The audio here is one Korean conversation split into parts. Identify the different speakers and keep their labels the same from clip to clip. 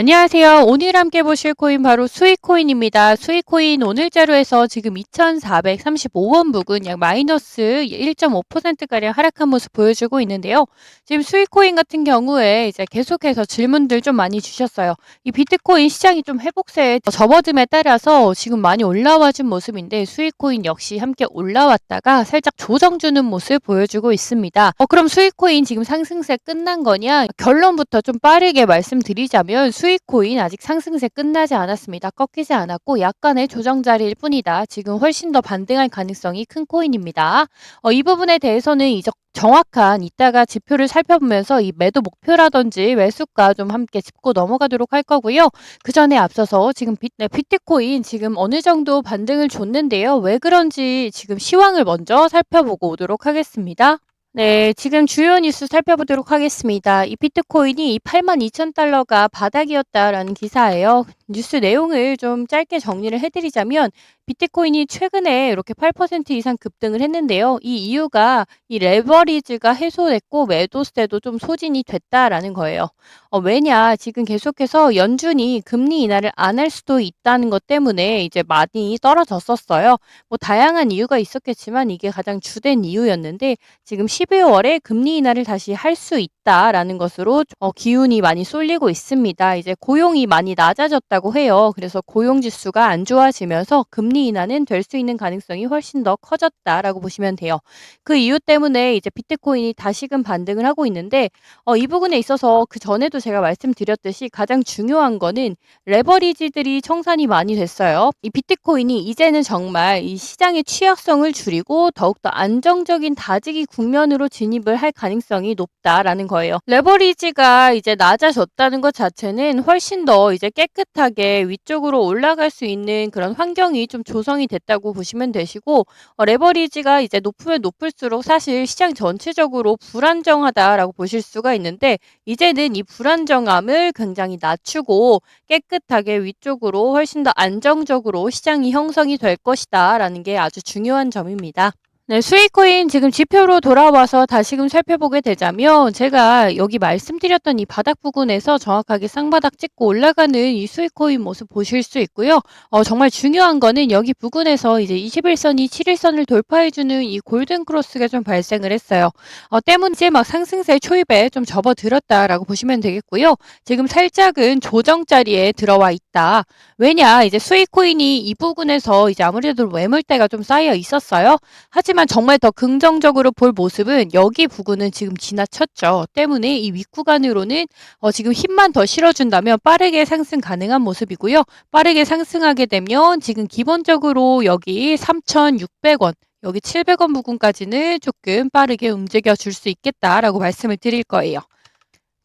Speaker 1: 안녕하세요. 오늘 함께 보실 코인 바로 수익코인입니다. 수익코인 오늘자료에서 지금 2,435원 부근 약 마이너스 1.5%가량 하락한 모습 보여주고 있는데요. 지금 수익코인 같은 경우에 이제 계속해서 질문들 좀 많이 주셨어요. 이 비트코인 시장이 좀 회복세에 접어듦에 따라서 지금 많이 올라와 준 모습인데 수익코인 역시 함께 올라왔다가 살짝 조정 주는 모습 보여주고 있습니다. 어, 그럼 수익코인 지금 상승세 끝난 거냐? 결론부터 좀 빠르게 말씀드리자면 수익 코인 아직 상승세 끝나지 않았습니다. 꺾이지 않았고 약간의 조정 자리일 뿐이다. 지금 훨씬 더 반등할 가능성이 큰 코인입니다. 어, 이 부분에 대해서는 이제 정확한 이따가 지표를 살펴보면서 이 매도 목표라든지 매수가 좀 함께 짚고 넘어가도록 할 거고요. 그 전에 앞서서 지금 비, 네, 비트코인 지금 어느 정도 반등을 줬는데요. 왜 그런지 지금 시황을 먼저 살펴보고 오도록 하겠습니다. 네, 지금 주요 뉴스 살펴보도록 하겠습니다. 이 비트코인이 82,000달러가 바닥이었다라는 기사예요. 뉴스 내용을 좀 짧게 정리를 해드리자면 비트코인이 최근에 이렇게 8% 이상 급등을 했는데요. 이 이유가 이 레버리지가 해소됐고 매도세도 좀 소진이 됐다라는 거예요. 어, 왜냐 지금 계속해서 연준이 금리 인하를 안 할 수도 있다는 것 때문에 이제 많이 떨어졌었어요. 뭐 다양한 이유가 있었겠지만 이게 가장 주된 이유였는데 지금 12월에 금리 인하를 다시 할 수 있다라는 것으로 어, 기운이 많이 쏠리고 있습니다. 이제 고용이 많이 낮아졌다고 해요. 그래서 고용 지수가 안 좋아지면서 금리 인하는 될 수 있는 가능성이 훨씬 더 커졌다라고 보시면 돼요. 그 이유 때문에 이제 비트코인이 다시금 반등을 하고 있는데 어, 이 부분에 있어서 그 전에도 제가 말씀드렸듯이 가장 중요한 거는 레버리지들이 청산이 많이 됐어요. 이 비트코인이 이제는 정말 이 시장의 취약성을 줄이고 더욱더 안정적인 다지기 국면 으로 진입을 할 가능성이 높다라는 거예요. 레버리지가 이제 낮아졌다는 것 자체는 훨씬 더 이제 깨끗하게 위쪽으로 올라갈 수 있는 그런 환경이 좀 조성이 됐다고 보시면 되시고 어, 레버리지가 이제 높으면 높을수록 사실 시장 전체적으로 불안정하다라고 보실 수가 있는데 이제는 이 불안정함을 굉장히 낮추고 깨끗하게 위쪽으로 훨씬 더 안정적으로 시장이 형성이 될 것이다라는 게 아주 중요한 점입니다. 네, 수익코인 지금 지표로 돌아와서 다시금 살펴보게 되자면 제가 여기 말씀드렸던 이 바닥 부근에서 정확하게 쌍바닥 찍고 올라가는 이 수익코인 모습 보실 수 있고요. 어, 정말 중요한 거는 여기 부근에서 이제 21선이 7일선을 돌파해주는 이 골든 크로스가 좀 발생을 했어요. 어, 때문에 이제 막 상승세 초입에 좀 접어들었다라고 보시면 되겠고요. 지금 살짝은 조정 자리에 들어와 있다. 왜냐 이제 수익코인이 이 부분에서 이제 아무래도 매물대가 좀 쌓여 있었어요. 하지만 하지만 정말 더 긍정적으로 볼 모습은 여기 부근은 지금 지나쳤죠. 때문에 이 윗구간으로는 어 지금 힘만 더 실어준다면 빠르게 상승 가능한 모습이고요. 빠르게 상승하게 되면 지금 기본적으로 여기 3,600원 여기 700원 부근까지는 조금 빠르게 움직여 줄 수 있겠다라고 말씀을 드릴 거예요.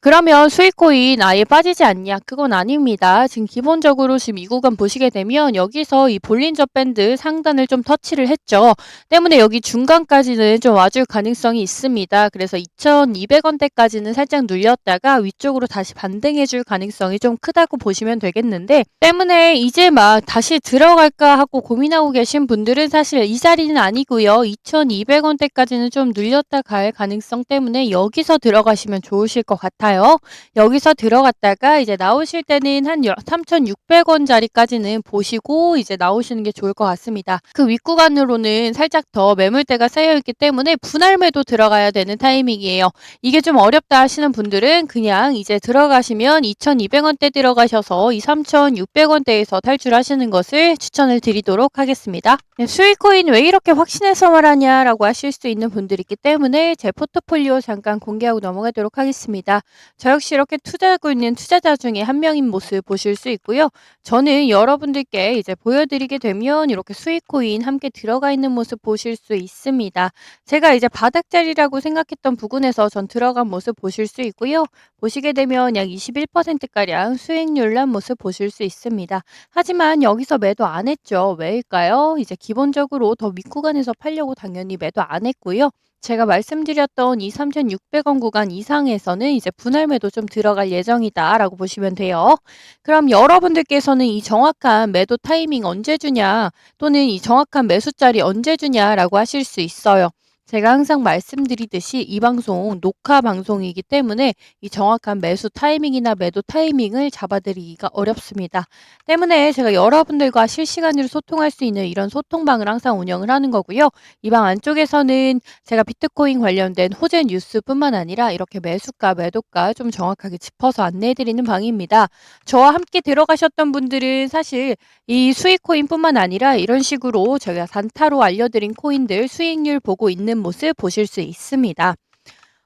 Speaker 1: 그러면 수익코인 아예 빠지지 않냐? 그건 아닙니다. 지금 기본적으로 지금 이 구간 보시게 되면 여기서 이 볼린저 밴드 상단을 좀 터치를 했죠. 때문에 여기 중간까지는 좀 와줄 가능성이 있습니다. 그래서 2,200원대까지는 살짝 눌렸다가 위쪽으로 다시 반등해줄 가능성이 좀 크다고 보시면 되겠는데 때문에 이제 막 다시 들어갈까 하고 고민하고 계신 분들은 사실 이 자리는 아니고요. 2,200원대까지는 좀 눌렸다 갈 가능성 때문에 여기서 들어가시면 좋으실 것 같아요. 있어요. 여기서 들어갔다가 이제 나오실 때는 한 3,600원짜리까지는 보시고 이제 나오시는 게 좋을 것 같습니다. 그 윗구간으로는 살짝 더 매물대가 쌓여있기 때문에 분할매도 들어가야 되는 타이밍이에요. 이게 좀 어렵다 하시는 분들은 그냥 이제 들어가시면 2,200원대 들어가셔서 이 3,600원대에서 탈출하시는 것을 추천을 드리도록 하겠습니다. 네, 수익코인 왜 이렇게 확신해서 말하냐라고 하실 수 있는 분들이 있기 때문에 제 포트폴리오 잠깐 공개하고 넘어가도록 하겠습니다. 저 역시 이렇게 투자하고 있는 투자자 중에 한 명인 모습 보실 수 있고요. 저는 여러분들께 이제 보여드리게 되면 이렇게 수익 코인 함께 들어가 있는 모습 보실 수 있습니다. 제가 이제 바닥자리라고 생각했던 부근에서 전 들어간 모습 보실 수 있고요. 보시게 되면 약 21%가량 수익률 난 모습 보실 수 있습니다. 하지만 여기서 매도 안 했죠. 왜일까요? 이제 기본적으로 더 윗구간에서 팔려고 당연히 매도 안 했고요. 제가 말씀드렸던 이 3,600원 구간 이상에서는 이제 분할매도 좀 들어갈 예정이다라고 보시면 돼요. 그럼 여러분들께서는 이 정확한 매도 타이밍 언제 주냐 또는 이 정확한 매수자리 언제 주냐라고 하실 수 있어요. 제가 항상 말씀드리듯이 이 방송 녹화 방송이기 때문에 이 정확한 매수 타이밍이나 매도 타이밍을 잡아드리기가 어렵습니다. 때문에 제가 여러분들과 실시간으로 소통할 수 있는 이런 소통방을 항상 운영을 하는 거고요. 이 방 안쪽에서는 제가 비트코인 관련된 호재 뉴스뿐만 아니라 이렇게 매수가, 매도가 좀 정확하게 짚어서 안내해드리는 방입니다. 저와 함께 들어가셨던 분들은 사실 이 수익 코인뿐만 아니라 이런 식으로 제가 단타로 알려드린 코인들 수익률 보고 있는 모습 보실 수 있습니다.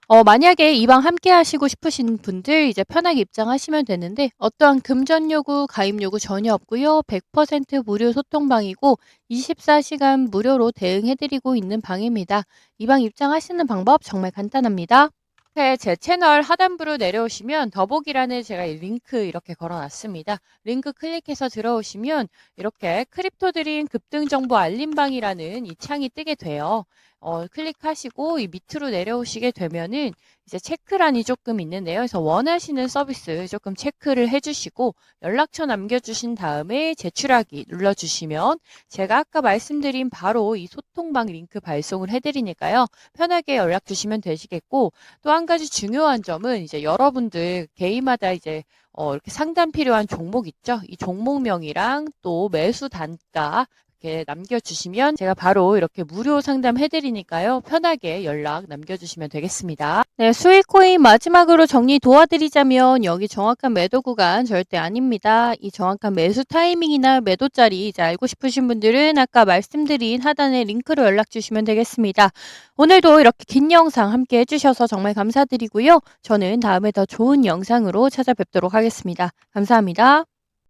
Speaker 1: 어, 만약에 이 방 함께 하시고 싶으신 분들 이제 편하게 입장하시면 되는데 어떠한 금전 요구, 가입 요구 전혀 없고요. 100% 무료 소통방이고 24시간 무료로 대응해드리고 있는 방입니다. 이 방 입장하시는 방법 정말 간단합니다. 네, 제 채널 하단부로 내려오시면 더보기란에 제가 이 링크 이렇게 걸어놨습니다. 링크 클릭해서 들어오시면 이렇게 크립토 드림 급등 정보 알림방이라는 이 창이 뜨게 돼요. 어, 클릭하시고 이 밑으로 내려오시게 되면은 이제 체크란이 조금 있는데요. 그래서 원하시는 서비스 조금 체크를 해주시고 연락처 남겨주신 다음에 제출하기 눌러주시면 제가 아까 말씀드린 바로 이 소통방 링크 발송을 해드리니까요. 편하게 연락 주시면 되시겠고 또 한 가지 중요한 점은 이제 여러분들 개인마다 이제 어, 이렇게 상담 필요한 종목 있죠? 이 종목명이랑 또 매수 단가 이렇게 남겨주시면 제가 바로 이렇게 무료 상담 해드리니까요. 편하게 연락 남겨주시면 되겠습니다. 네, 수익코인 마지막으로 정리 도와드리자면 여기 정확한 매도 구간 절대 아닙니다. 이 정확한 매수 타이밍이나 매도 자리 이제 알고 싶으신 분들은 아까 말씀드린 하단에 링크로 연락 주시면 되겠습니다. 오늘도 이렇게 긴 영상 함께 해주셔서 정말 감사드리고요. 저는 다음에 더 좋은 영상으로 찾아뵙도록 하겠습니다. 감사합니다.